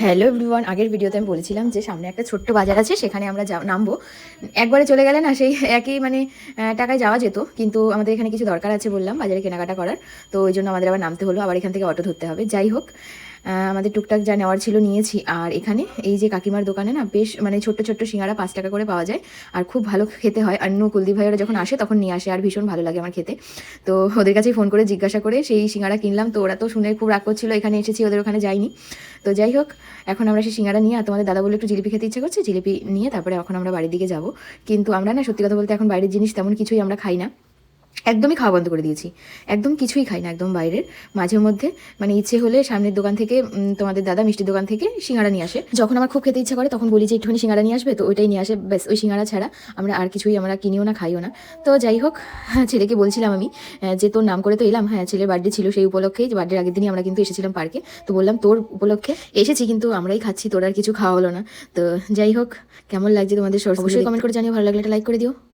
Hello everyone আগের ভিডিওতে আমি বলেছিলাম যে সামনে একটা ছোট্ট বাজার আছে, সেখানে আমরা যা- নামবো। একবারে চলে গেলে না, সেই একই মানে টাকায় যাওয়া যেত, কিন্তু আমাদের এখানে কিছু দরকার আছে বললাম বাজারে কেনাকাটা করার। তো ওই জন্য আমাদের আবার নামতে হলো, আবার এখান থেকে অটো ধরতে হবে। যাই হোক আমাদের টুকটাক যা নেওয়ার ছিল নিয়েছি। আর এখানে এই যে কাকিমার দোকানে না বেশ মানে ছোট্ট ছোট্ট সিঙ্গারা পাঁচ টাকা করে পাওয়া যায়। আর খুব ভালো খেতে হয়। অন্য কুলদীপ ভাইয়েরা যখন আসে তখন নিয়ে আসে আর ভীষণ ভালো লাগে আমার খেতে। তো ওদের কাছেই ফোন করে জিজ্ঞাসা করে সেই সিঙ্গারা কিনলাম। তো ওরা তো শুনে খুব রাগ করছিল, এখানে এসেছি, ওদের ওখানে যাইনি। তো যাই হোক, এখন আমরা সেই সিঙ্গারা নিয়ে আর তোমাদের দাদা বলে একটু জিলিপি খেতে ইচ্ছে করছে, জিলিপি নিয়ে তারপরে এখন আমরা বাড়ির দিকে যাব। কিন্তু আমরা না সত্যি কথা বলতে এখন বাইরের জিনিস তেমন কিছুই আমরা খাই না। একদমই খাওয়া বন্ধ করে দিয়েছি। একদম কিছুই খাই না একদম বাইরের। মাঝে মধ্যে মানে ইচ্ছে হলে সামনের দোকান থেকে তোমাদের দাদা মিষ্টির দোকান থেকে সিঙ্গারা নিয়ে আসে। যখন আমার খুব খেতে ইচ্ছা করে তখন বলি যে একটুখানি সিঙ্গারা নিয়ে আসবে তো ওইটাই নিয়ে আসে। ব্যাস ওই সিঙ্গারা ছাড়া আমরা আর কিছুই আমরা কিনিও না খাইও না। তো যাই হোক হ্যাঁ, ছেলেকে বলছিলাম আমি যে তোর নাম করে তো এলাম হ্যাঁ ছেলের বার্থডে ছিল সেই উপলক্ষেই বার্থডের আগের দিনই আমরা কিন্তু এসেছিলাম পার্কে তো বললাম তোর উপলক্ষে এসেছি কিন্তু আমরাই খাচ্ছি তোর আর কিছু খাওয়া হলো না। তো যাই হোক কেমন লাগছে তোমাদের অবশ্যই কমেন্ট করে জানিও ভালো লাগলে একটা লাইক করে দিও।